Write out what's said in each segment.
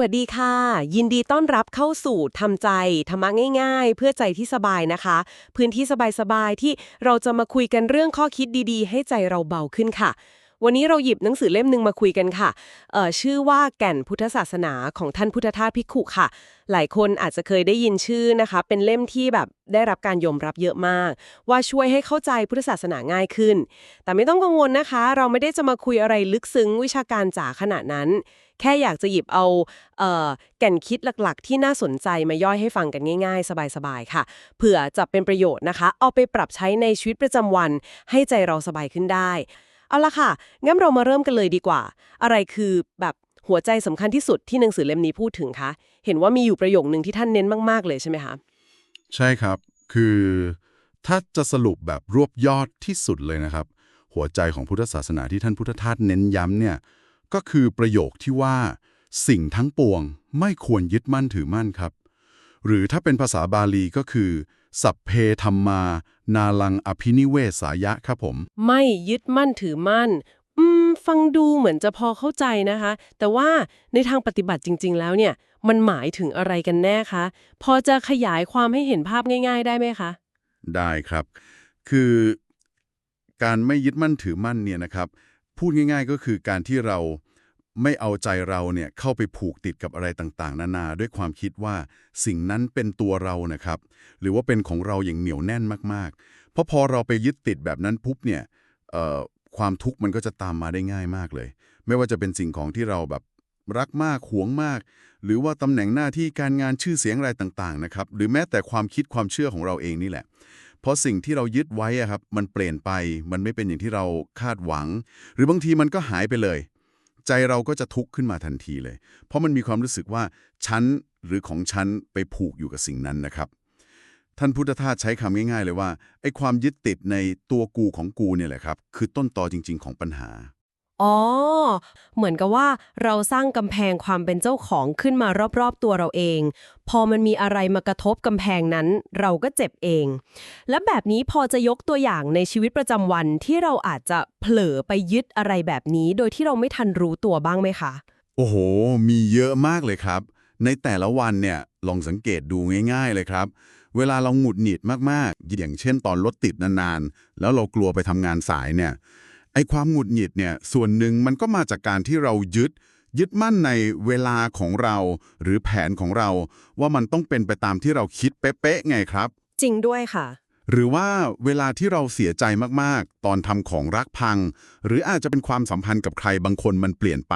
วัสดีค่ะ ยินดีต้อนรับเข้าสู่ทำใจธรรมะง่าย ๆ เพื่อใจที่สบายนะคะ พื้นที่สบายๆที่เราจะมาคุยกันเรื่องข้อคิดดีๆ ให้ใจเราเบาขึ้นค่ะ วันนี้เราหยิบหนังสือเล่มหนึ่งมาคุยกันค่ะเอ่อชื่อว่าแก่นพุทธศาสนาของท่านพุทธทาสภิกขุค่ะ หลายคนอาจจะเคยได้ยินชื่อนะคะ เป็นเล่มที่แบบได้รับการยอมรับเยอะมาก ว่าช่วยให้เข้าใจพุทธศาสนาง่ายขึ้น แต่ไม่ต้องกังวลนะคะ เราไม่ได้จะมาคุยอะไรลึกซึ้งวิชาการจ๋าขนาดนั้น แค่อยากจะหยิบเอาเอ่อแก่นคิดหลักๆ ที่น่าสนใจมาย่อยให้ฟังกันง่าย ๆ สบายๆค่ะ เผื่อจะเป็นประโยชน์นะคะ เอาไปปรับใช้ในชีวิตประจำวันให้ใจเราสบายขึ้นได้ เอาละค่ะ งั้นเรามาเริ่มกันเลยดีกว่า อะไรคือแบบหัวใจสำคัญที่สุดที่หนังสือเล่มนี้พูดถึงคะ เห็นว่ามีอยู่ประโยคนึงที่ท่านเน้นมาก ๆ เลยใช่ไหมคะ ใช่ครับ คือ ถ้าจะสรุปแบบรวบยอดที่สุดเลยนะครับ หัวใจของพุทธศาสนาที่ท่านพุทธทาสเน้นย้ำเนี่ย ก็คือประโยคที่ว่าสิ่งทั้งปวงไม่ควรยึดมั่นถือมั่นครับ หรือถ้าเป็นภาษาบาลีก็คือ สัพเพธรรมา นาลังอภินิเวสายะครับผม ไม่ยึดมั่นถือมั่น อืม ฟังดูเหมือนจะพอเข้าใจนะคะ แต่ว่าในทางปฏิบัติจริง ๆ แล้วเนี่ย มันหมายถึงอะไรกันแน่คะ พอจะขยายความให้เห็นภาพง่าย ๆ ได้ไหมคะ ได้ครับ คือการไม่ยึดมั่นถือมั่นเนี่ยนะครับ พูดง่าย ๆ ก็คือการที่เรา ไม่เอาใจเราเนี่ยเข้าไปผูกติดกับอะไรต่างๆ นานาด้วยความคิดว่าสิ่งนั้นเป็นตัวเรานะครับ หรือว่าเป็นของเราอย่างเหนียวแน่นมากๆ เพราะพอเราไปยึดติดแบบนั้นปุ๊บเนี่ยความทุกข์มันก็จะตามมาได้ง่ายมากเลย ไม่ว่าจะเป็นสิ่งของที่เราแบบรักมากหวงมาก หรือว่าตำแหน่งหน้าที่การงานชื่อเสียงอะไรต่างๆนะครับ หรือแม้แต่ความคิดความเชื่อของเราเองนี่แหละ เพราะสิ่งที่เรายึดไว้อะครับ มันเปลี่ยนไป มันไม่เป็นอย่างที่เราคาดหวัง หรือบางทีมันก็หายไปเลย ใจเราก็จะทุกข์ขึ้นมาทันทีเลย เพราะมันมีความรู้สึกว่าฉันหรือของฉันไปผูกอยู่กับสิ่งนั้นนะครับ ท่านพุทธทาสใช้คำง่ายๆเลยว่าไอ้ความยึดติดในตัวกูของกูเนี่ยแหละครับ คือต้นตอจริง ๆ ของปัญหา อ๋อ เหมือนกับว่าเราสร้างกำแพงความเป็นเจ้าของขึ้นมารอบๆตัวเราเอง พอมันมีอะไรมากระทบกำแพงนั้นเราก็เจ็บเอง และแบบนี้พอจะยกตัวอย่างในชีวิตประจำวันที่เราอาจจะเผลอไปยึดอะไรแบบนี้ โดยที่เราไม่ทันรู้ตัวบ้างไหมคะ โอ้โห มีเยอะมากเลยครับ ในแต่ละวันเนี่ยลองสังเกตดูง่ายๆเลยครับเวลาเราหงุดหงิดมากๆ อย่างเช่นตอนรถติดนานๆ แล้วเรากลัวไปทำงานสายเนี่ย ไอ้ความหงุดหงิดเนี่ยส่วนหนึ่งมันก็มาจากการที่เรายึด ยึดมั่นในเวลาของเราหรือแผนของเรา ว่ามันต้องเป็นไปตามที่เราคิดเป๊ะๆไงครับ จริงด้วยค่ะ หรือว่าเวลาที่เราเสียใจมากๆ ตอนทำของรักพัง หรืออาจจะเป็นความสัมพันธ์กับใครบางคนมันเปลี่ยนไป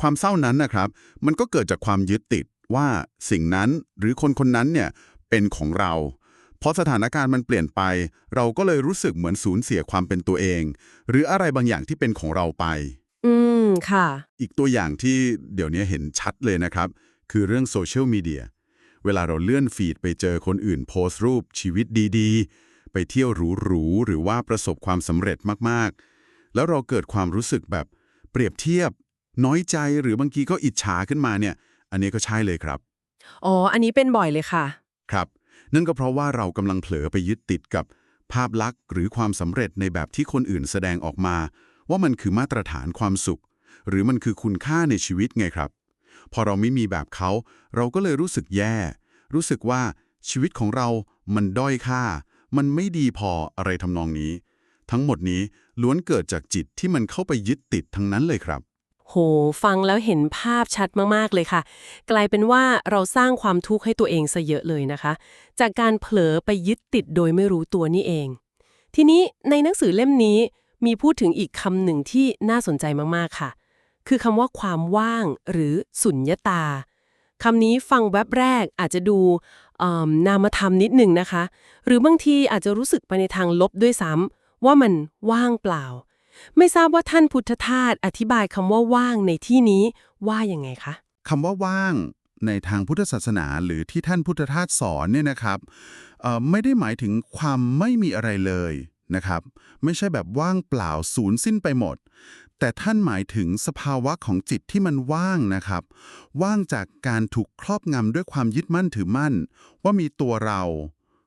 ความเศร้านั้นนะครับ มันก็เกิดจากความยึดติดว่าสิ่งนั้นหรือคนคนนั้นเนี่ยเป็นของเรา พอสถานการณ์มันเปลี่ยนไป เราก็เลยรู้สึกเหมือนสูญเสียความเป็นตัวเอง หรืออะไรบางอย่างที่เป็นของเราไป อืม ค่ะ อีกตัวอย่างที่เดี๋ยวนี้เห็นชัดเลยนะครับ คือเรื่องโซเชียลมีเดียเวลาเราเลื่อนฟีดไปเจอคนอื่นโพสต์รูปชีวิตดีๆ ไปเที่ยวหรูๆหรือว่าประสบความสำเร็จมากๆ แล้วเราเกิดความรู้สึกแบบเปรียบเทียบ น้อยใจหรือบางทีก็อิจฉาขึ้นมาเนี่ย อันนี้ก็ใช่เลยครับ อ๋อ อันนี้เป็นบ่อยเลยค่ะ ครับ นั่นก็เพราะว่าเรากำลังเผลอไปยึดติดกับภาพลักษณ์หรือความสำเร็จในแบบที่คนอื่นแสดงออกมา ว่ามันคือมาตรฐานความสุข หรือมันคือคุณค่าในชีวิตไงครับ พอเราไม่มีแบบเขา เราก็เลยรู้สึกแย่ รู้สึกว่าชีวิตของเรามันด้อยค่า มันไม่ดีพออะไรทำนองนี้ ทั้งหมดนี้ล้วนเกิดจากจิตที่มันเข้าไปยึดติดทั้งนั้นเลยครับ โห ฟังแล้วเห็นภาพชัดมาก ๆ เลยค่ะ กลายเป็นว่าเราสร้างความทุกข์ให้ตัวเองซะเยอะเลยนะคะ จากการเผลอไปยึดติดโดยไม่รู้ตัวนี่เอง ทีนี้ในหนังสือเล่มนี้มีพูดถึงอีกคำหนึ่งที่น่าสนใจมาก ๆ ค่ะ คือคำว่าความว่างหรือสุญญตาคำนี้ฟังแวบแรกอาจจะดูเอิ่มนามธรรมนิดหนึ่งนะคะ หรือบางทีอาจจะรู้สึกไปในทางลบด้วยซ้ำว่ามันว่างเปล่า ไม่ทราบว่าท่านพุทธทาสอธิบายคำว่าว่างในที่นี้ว่ายังไงคะคำว่าว่างในทางพุทธศาสนาหรือที่ท่านพุทธทาสสอนเนี่ยนะครับเอ่อไม่ได้หมายถึงความไม่มีอะไรเลยนะครับ ไม่ใช่แบบว่างเปล่าศูนย์สิ้นไปหมด แต่ท่านหมายถึงสภาวะของจิตที่มันว่างนะครับ ว่างจากการถูกครอบงำด้วยความยึดมั่นถือมั่น ว่ามีตัวเรา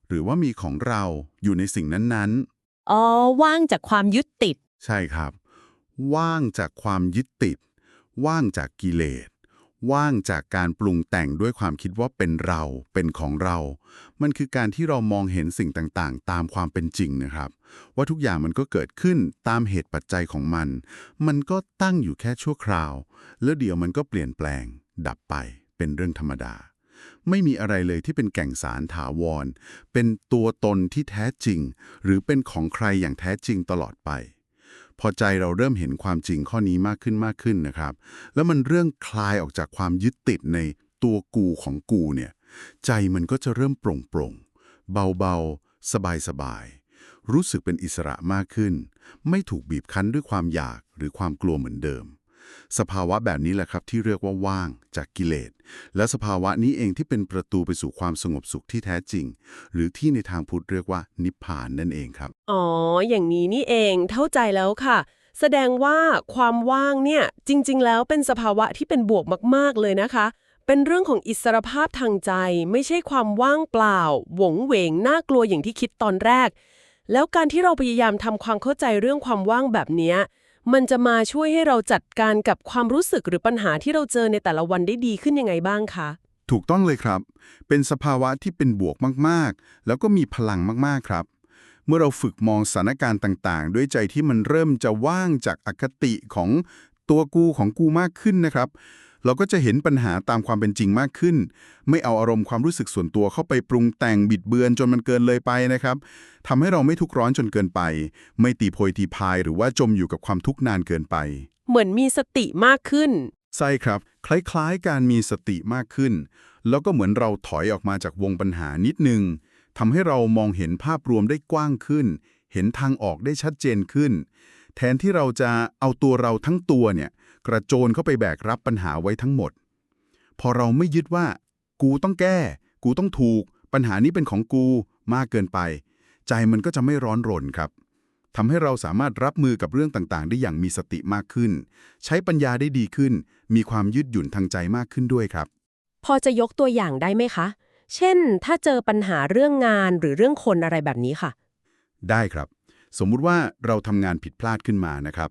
หรือว่ามีของเราอยู่ในสิ่งนั้นๆอ๋อว่างจากความยึดติด ใช่ครับ ว่างจากความยึดติด ว่างจากกิเลส ว่างจากการปรุงแต่งด้วยความคิดว่าเป็นเรา เป็นของเรา มันคือการที่เรามองเห็นสิ่งต่างๆ ตามความเป็นจริงนะครับ ว่าทุกอย่างมันก็เกิดขึ้นตามเหตุปัจจัยของมัน มันก็ตั้งอยู่แค่ชั่วคราว แล้วเดี๋ยวมันก็เปลี่ยนแปลง ดับไป เป็นเรื่องธรรมดาไม่มีอะไรเลยที่เป็นแก่งสารถาวร เป็นตัวตนที่แท้จริง หรือเป็นของใครอย่างแท้จริงตลอดไป พอใจเราเริ่มเห็นความจริงข้อนี้มากขึ้นมากขึ้นนะครับ แล้วมันเรื่องคลายออกจากความยึดติดในตัวกูของกูเนี่ยใจมันก็จะเริ่มโปร่งโปร่งเบาๆ สบายๆรู้สึกเป็นอิสระมากขึ้น ไม่ถูกบีบคั้นด้วยความอยากหรือความกลัวเหมือนเดิม สภาวะแบบนี้แหละครับที่เรียกว่าว่างจากกิเลส และสภาวะนี้เองที่เป็นประตูไปสู่ความสงบสุขที่แท้จริง หรือที่ในทางพุทธเรียกว่านิพพานนั่นเองครับ อ๋อ อย่างนี้นี่เองเข้าใจแล้วค่ะ แสดงว่าความว่างเนี่ยจริง ๆ แล้วเป็นสภาวะที่เป็นบวกมาก ๆ เลยนะคะ เป็นเรื่องของอิสรภาพทางใจ ไม่ใช่ความว่างเปล่า หวงเหวงน่ากลัวอย่างที่คิดตอนแรก แล้วการที่เราพยายามทำความเข้าใจเรื่องความว่างแบบนี้ มันจะมาช่วยให้เราจัดการกับความรู้สึกหรือปัญหาที่เราเจอในแต่ละวันได้ดีขึ้นยังไงบ้างคะ ถูกต้องเลยครับ เป็นสภาวะที่เป็นบวกมากๆ แล้วก็มีพลังมากๆครับ เมื่อเราฝึกมองสถานการณ์ต่างๆ ด้วยใจที่มันเริ่มจะว่างจากอคติของตัวกูของกูมากขึ้นนะครับ เราก็จะเห็นปัญหาตามความเป็นจริงมากขึ้น ไม่เอาอารมณ์ความรู้สึกส่วนตัวเข้าไปปรุงแต่งบิดเบือนจนมันเกินเลยไปนะครับทำให้เราไม่ทุกข์ร้อนจนเกินไป ไม่ตีโพยตีพายหรือว่าจมอยู่กับความทุกข์นานเกินไป เหมือนมีสติมากขึ้น ใช่ครับ คล้ายๆ การมีสติมากขึ้น แล้วก็เหมือนเราถอยออกมาจากวงปัญหานิดนึงทำให้เรามองเห็นภาพรวมได้กว้างขึ้น เห็นทางออกได้ชัดเจนขึ้น แทนที่เราจะเอาตัวเราทั้งตัวเนี่ย กระโจนเข้าไปแบกรับปัญหาไว้ทั้งหมด พอเราไม่ยึดว่า กูต้องแก้ กูต้องถูก ปัญหานี้เป็นของกูมากเกินไป ใจมันก็จะไม่ร้อนรนครับทำให้เราสามารถรับมือกับเรื่องต่างๆ ได้อย่างมีสติมากขึ้น ใช้ปัญญาได้ดีขึ้น มีความยืดหยุ่นทางใจมากขึ้นด้วยครับ พอจะยกตัวอย่างได้ไหมคะ เช่น ถ้าเจอปัญหาเรื่องงานหรือเรื่องคนอะไรแบบนี้ค่ะ ได้ครับ สมมุติว่าเราทำงานผิดพลาดขึ้นมานะครับ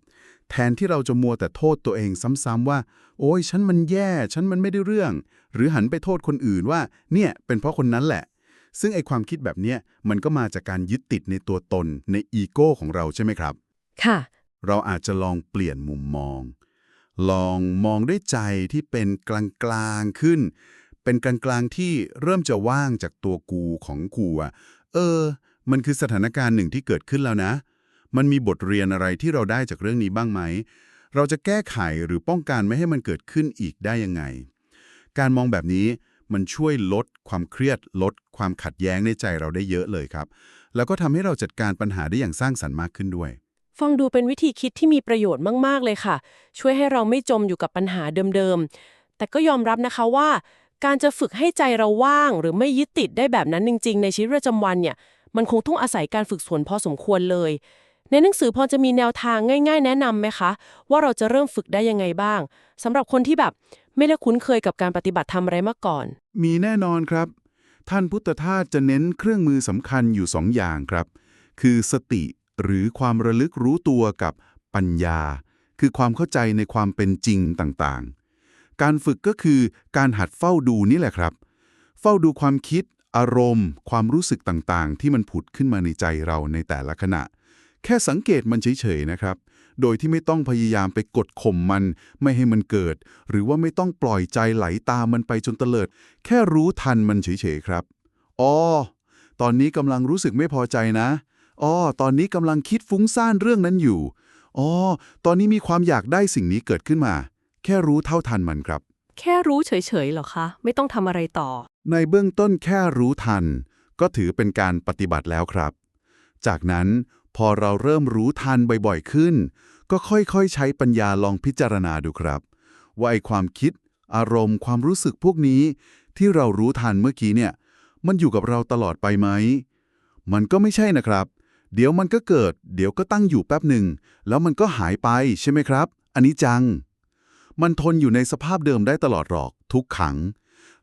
แทนที่เราจะมัวแต่โทษตัวเองซ้ำๆว่า โอ้ยฉันมันแย่ ฉันมันไม่ได้เรื่อง หรือหันไปโทษคนอื่นว่า เนี่ยเป็นเพราะคนนั้นแหละ ซึ่งไอความคิดแบบเนี้ยมันก็มาจากการยึดติดในตัวตนในอีโก้ของเราใช่ไหมครับ ค่ะ เราอาจจะลองเปลี่ยนมุมมอง ลองมองด้วยใจที่เป็นกลางๆขึ้น เป็นกลางๆที่เริ่มจะว่างจากตัวกูของกูอะเออ มันคือสถานการณ์หนึ่งที่เกิดขึ้นแล้วนะ มันมีบทเรียนอะไรที่เราได้จากเรื่องนี้บ้างไหม เราจะแก้ไขหรือป้องกันไม่ให้มันเกิดขึ้นอีกได้ยังไง การมองแบบนี้มันช่วยลดความเครียดลดความขัดแย้งในใจเราได้เยอะเลยครับ แล้วก็ทำให้เราจัดการปัญหาได้อย่างสร้างสรรค์มากขึ้นด้วย ฟังดูเป็นวิธีคิดที่มีประโยชน์มาก ๆ เลยค่ะ ช่วยให้เราไม่จมอยู่กับปัญหาเดิม ๆ แต่ก็ยอมรับนะคะว่า การจะฝึกให้ใจเราว่าง หรือไม่ยึดติดได้แบบนั้นจริง ๆ ในชีวิตประจำวันเนี่ย มันคงต้องอาศัยการฝึกฝนพอสมควรเลย ในหนังสือพอจะมีแนวทางง่าย ๆ แนะนำไหมคะ ว่าเราจะเริ่มฝึกได้ยังไงบ้างสำหรับคนที่แบบไม่ได้คุ้นเคยกับการปฏิบัติธรรมอะไรมาก่อน มีแน่นอนครับ ท่านพุทธทาสจะเน้นเครื่องมือสำคัญอยู่สองอย่างครับ คือสติหรือความระลึกรู้ตัวกับปัญญา คือความเข้าใจในความเป็นจริงต่างๆ การฝึกก็คือการหัดเฝ้าดูนี่แหละครับ เฝ้าดูความคิด อารมณ์ ความรู้สึกต่างๆ ที่มันผุดขึ้นมาในใจเราในแต่ละขณะ แค่สังเกตมันเฉยๆนะครับ โดยที่ไม่ต้องพยายามไปกดข่มมัน ไม่ให้มันเกิด หรือว่าไม่ต้องปล่อยใจไหลตามมันไปจนเตลิด แค่รู้ทันมันเฉยๆครับ อ๋อ ตอนนี้กำลังรู้สึกไม่พอใจนะ อ๋อ ตอนนี้กำลังคิดฟุ้งซ่านเรื่องนั้นอยู่ อ๋อ ตอนนี้มีความอยากได้สิ่งนี้เกิดขึ้นมา แค่รู้เท่าทันมันครับ แค่รู้เฉยๆเหรอคะ ไม่ต้องทำอะไรต่อ ในเบื้องต้นแค่รู้ทัน ก็ถือเป็นการปฏิบัติแล้วครับ จากนั้น พอเราเริ่มรู้ทันบ่อยๆขึ้น ก็ค่อยๆ ใช้ปัญญาลองพิจารณาดูครับ ว่าไอความคิด อารมณ์ ความรู้สึกพวกนี้ ที่เรารู้ทันเมื่อกี้เนี่ย มันอยู่กับเราตลอดไปไหม มันก็ไม่ใช่นะครับ เดี๋ยวมันก็เกิด เดี๋ยวก็ตั้งอยู่แป๊บหนึ่ง แล้วมันก็หายไปใช่ไหมครับ อันนี้จัง มันทนอยู่ในสภาพเดิมได้ตลอดหรอก ทุกขัง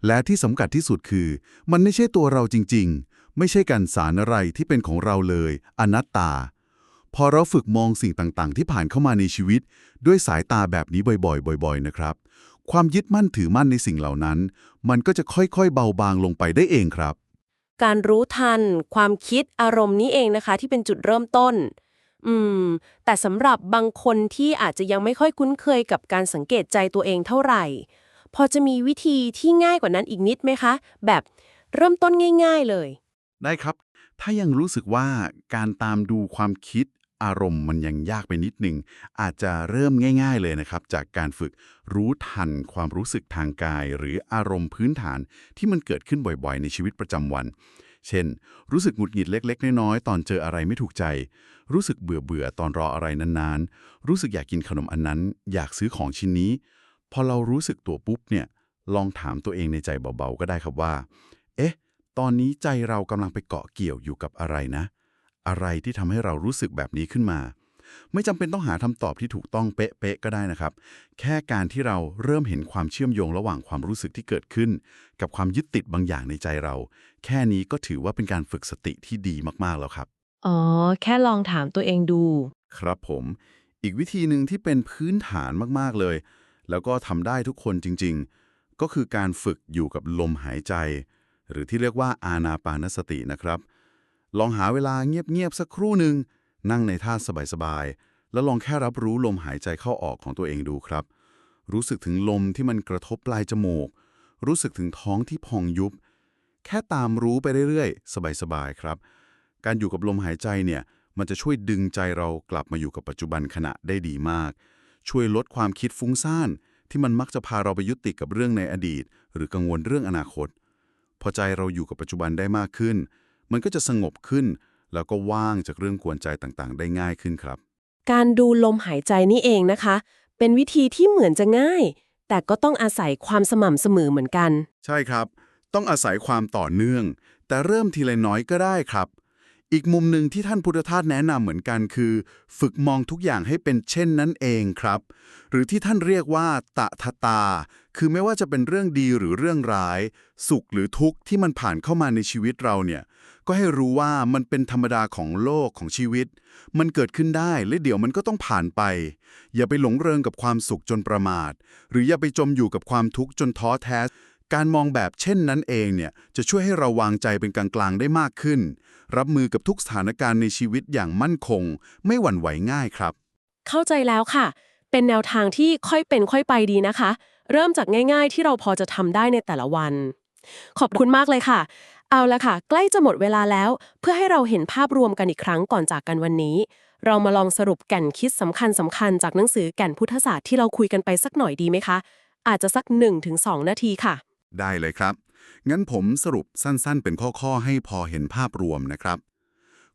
และที่สำคัญที่สุดคือ มันไม่ใช่ตัวเราจริง ๆ ไม่ใช่การสารอะไรที่เป็นของเราเลย อนัตตา พอเราฝึกมองสิ่งต่างๆ ที่ผ่านเข้ามาในชีวิต ด้วยสายตาแบบนี้บ่อยๆ บ่อยๆ นะครับ ความยึดมั่นถือมั่นในสิ่งเหล่านั้น มันก็จะค่อยๆ เบาบางลงไปได้เองครับ การรู้ทัน ความคิดอารมณ์นี้เองนะคะ ที่เป็นจุดเริ่มต้น อืม แต่สำหรับบางคนที่อาจจะยังไม่ค่อยคุ้นเคยกับการสังเกตใจตัวเองเท่าไหร่ พอจะมีวิธีที่ง่ายกว่านั้นอีกนิดไหมคะ แบบเริ่มต้นง่าย ๆ เลย ได้ครับ ถ้ายังรู้สึกว่าการตามดูความคิดอารมณ์มันยังยากไปนิดหนึ่ง อาจจะเริ่มง่าย ๆเลยนะครับ จากการฝึกรู้ทันความรู้สึกทางกาย หรืออารมณ์พื้นฐานที่มันเกิดขึ้นบ่อยๆ ในชีวิตประจำวัน เช่น รู้สึกหงุดหงิดเล็ก ๆ น้อยๆ ตอนเจออะไรไม่ถูกใจ รู้สึกเบื่อๆ ตอนรออะไรนานๆ รู้สึกอยากกินขนมอันนั้น อยากซื้อของชิ้นนี้ พอเรารู้สึกตัวปุ๊บเนี่ย ลองถามตัวเองในใจเบาๆ ก็ได้ครับว่า ตอนนี้ใจเรากำลังไปเกาะเกี่ยวอยู่กับอะไรนะ อะไรที่ทำให้เรารู้สึกแบบนี้ขึ้นมา ไม่จำเป็นต้องหาคำตอบที่ถูกต้องเป๊ะๆก็ได้นะครับ แค่การที่เราเริ่มเห็นความเชื่อมโยงระหว่างความรู้สึกที่เกิดขึ้น กับความยึดติดบางอย่างในใจเรา แค่นี้ก็ถือว่าเป็นการฝึกสติที่ดีมากๆแล้วครับ อ๋อ แค่ลองถามตัวเองดู ครับผม อีกวิธีหนึ่งที่เป็นพื้นฐานมากๆเลย แล้วก็ทำได้ทุกคนจริง ๆ ก็คือการฝึกอยู่กับลมหายใจ หรือที่เรียกว่าอานาปานสตินะครับ ลองหาเวลาเงียบๆสักครู่หนึ่งนั่งในท่าสบายๆแล้วลองแค่รับรู้ลมหายใจเข้าออกของตัวเองดูครับ รู้สึกถึงลมที่มันกระทบปลายจมูก รู้สึกถึงท้องที่พองยุบ แค่ตามรู้ไปเรื่อยๆ สบายๆครับ การอยู่กับลมหายใจเนี่ยมันจะช่วยดึงใจเรากลับมาอยู่กับปัจจุบันขณะได้ดีมาก ช่วยลดความคิดฟุ้งซ่านที่มันมักจะพาเราไปยึดติดกับเรื่องในอดีต หรือกังวลเรื่องอนาคต พอใจเราอยู่กับปัจจุบันได้มากขึ้น มันก็จะสงบขึ้น แล้วก็ว่างจากเรื่องกวนใจต่างๆ ได้ง่ายขึ้นครับ การดูลมหายใจนี่เองนะคะ เป็นวิธีที่เหมือนจะง่าย แต่ก็ต้องอาศัยความสม่ำเสมอเหมือนกัน ใช่ครับ ต้องอาศัยความต่อเนื่อง แต่เริ่มทีละน้อยก็ได้ครับ อีกมุมหนึ่งที่ท่านพุทธทาสแนะนำเหมือนกันคือ ฝึกมองทุกอย่างให้เป็นเช่นนั้นเองครับ หรือที่ท่านเรียกว่า ตะทะตา คือไม่ว่าจะเป็นเรื่องดีหรือเรื่องร้าย สุขหรือทุกข์ที่มันผ่านเข้ามาในชีวิตเราเนี่ย ก็ให้รู้ว่ามันเป็นธรรมดาของโลกของชีวิต มันเกิดขึ้นได้และเดี๋ยวมันก็ต้องผ่านไป อย่าไปหลงเริงกับความสุขจนประมาท หรืออย่าไปจมอยู่กับความทุกข์จนท้อแท้การมองแบบเช่นนั้นเองเนี่ยจะช่วยให้เราวางใจเป็นกลางๆได้มากขึ้น รับมือกับทุกสถานการณ์ในชีวิตอย่างมั่นคง ไม่หวั่นไหวง่ายครับ เข้าใจแล้วค่ะ เป็นแนวทางที่ค่อยเป็นค่อยไปดีนะคะ เริ่มจากง่าย ๆ ที่เราพอจะทำได้ในแต่ละวัน ขอบคุณมากเลยค่ะ เอาละค่ะ ใกล้จะหมดเวลาแล้ว เพื่อให้เราเห็นภาพรวมกันอีกครั้งก่อนจากกันวันนี้ เรามาลองสรุปแก่นคิดสำคัญสคัญๆจากหนังสือแก่นพุทธศาสตร์ที่เราคุยกันไปสักหน่อยดีไหมคะ อาจจะสัก 1-2 นาทีค่ะ ได้เลยครับ งั้นผมสรุปสั้นๆ เป็นข้อๆ ให้พอเห็นภาพรวมนะครับ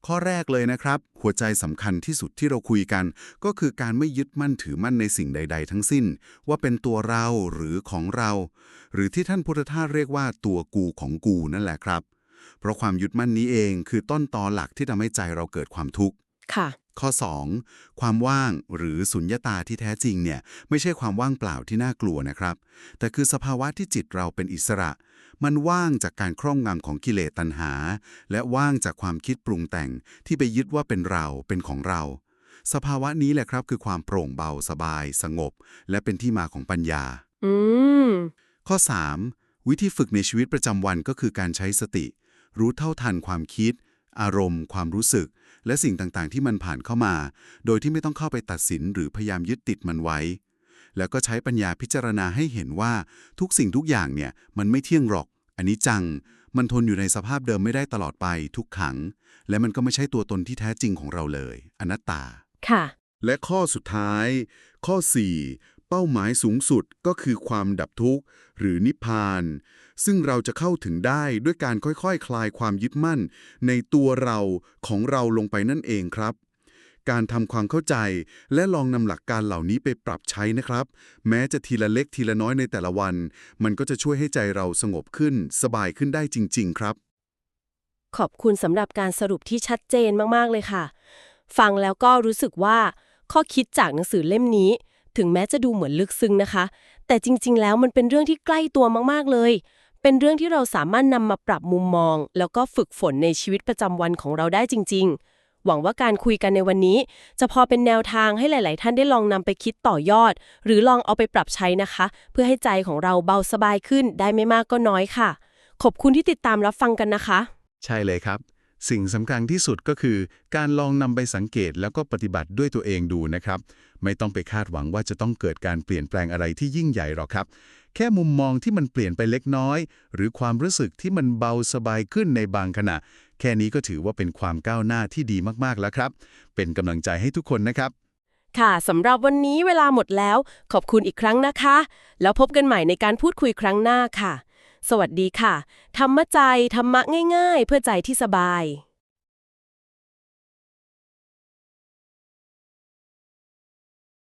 ข้อแรกเลยนะครับ หัวใจสำคัญที่สุดที่เราคุยกัน ก็คือการไม่ยึดมั่นถือมั่นในสิ่งใด ๆ ทั้งสิ้น ว่าเป็นตัวเราหรือของเรา หรือที่ท่านพุทธทาสเรียกว่าตัวกูของกูนั่นแหละครับ เพราะความยึดมั่นนี้เองคือต้นตอหลักที่ทำให้ใจเราเกิดความทุกข์ค่ะ ข้อ 2. ความว่างหรือสุญญตาที่แท้จริงเนี่ยไม่ใช่ความว่างเปล่าที่น่ากลัวนะครับ แต่คือสภาวะที่จิตเราเป็นอิสระ มันว่างจากการครอบงำของกิเลสตัณหา และว่างจากความคิดปรุงแต่งที่ไปยึดว่าเป็นเราเป็นของเรา สภาวะนี้แหละครับคือความโปร่งเบาสบาย สงบ และเป็นที่มาของปัญญาอืมข้อ 3. วิธีฝึกในชีวิตประจำวันก็คือการใช้สติ รู้เท่าทันความคิด อารมณ์ ความรู้สึก และสิ่งต่างๆ ที่มันผ่านเข้ามา โดยที่ไม่ต้องเข้าไปตัดสินหรือพยายามยึดติดมันไว้ แล้วก็ใช้ปัญญาพิจารณาให้เห็นว่าทุกสิ่งทุกอย่างเนี่ยมันไม่เที่ยงหรอก อันนี้จัง มันทนอยู่ในสภาพเดิมไม่ได้ตลอดไปทุกขัง และมันก็ไม่ใช่ตัวตนที่แท้จริงของเราเลย อนัตตา ค่ะ และข้อสุดท้าย ข้อ 4 เป้าหมายสูงสุดก็คือความดับทุกข์หรือนิพพาน ซึ่งเราจะเข้าถึงได้ด้วยการค่อยๆคคลายความยึดมั่น ในตัวเราของเราลงไปนั่นเองครับ การทำความเข้าใจและลองนำหลักการเหล่านี้ไปปรับใช้นะครับ แม้จะทีละเล็กทีละน้อยในแต่ละวัน มันก็จะช่วยให้ใจเราสงบขึ้น สบายขึ้นได้จริง ๆ ครับ ขอบคุณสำหรับการสรุปที่ชัดเจนมากๆเลยค่ะ ฟังแล้วก็รู้สึกว่าข้อคิดจากหนังสือเล่มนี้ ถึงแม้จะดูเหมือนลึกซึ้งนะคะ แต่จริง ๆ แล้วมันเป็นเรื่องที่ใกล้ตัวมากๆเลย เป็นเรื่องที่เราสามารถนำมาปรับมุมมอง แล้วก็ฝึกฝนในชีวิตประจำวันของเราได้จริง ๆ หวังว่าการคุยกันในวันนี้ จะพอเป็นแนวทางให้หลาย ๆ ท่านได้ลองนำไปคิดต่อยอด หรือลองเอาไปปรับใช้นะคะ เพื่อให้ใจของเราเบาสบายขึ้นได้ไม่มากก็น้อยค่ะ ขอบคุณที่ติดตามรับฟังกันนะคะ ใช่เลยครับ สิ่งสำคัญที่สุดก็คือ การลองนำไปสังเกตแล้วก็ปฏิบัติด้วยตัวเองดูนะครับ ไม่ต้องไปคาดหวังว่าจะต้องเกิดการเปลี่ยนแปลงอะไรที่ยิ่งใหญ่หรอกครับ แค่มุมมองที่มันเปลี่ยนไปเล็กน้อย หรือความรู้สึกที่มันเบาสบายขึ้นในบางขณะ แค่นี้ก็ถือว่าเป็นความก้าวหน้าที่ดีมากๆแล้วครับ เป็นกำลังใจให้ทุกคนนะครับค่ะสำหรับวันนี้เวลาหมดแล้ว ขอบคุณอีกครั้งนะคะ แล้วพบกันใหม่ในการพูดคุยครั้งหน้าค่ะ สวัสดีค่ะ ธรรมใจ ธรรมะง่าย ๆ เพื่อใจที่สบาย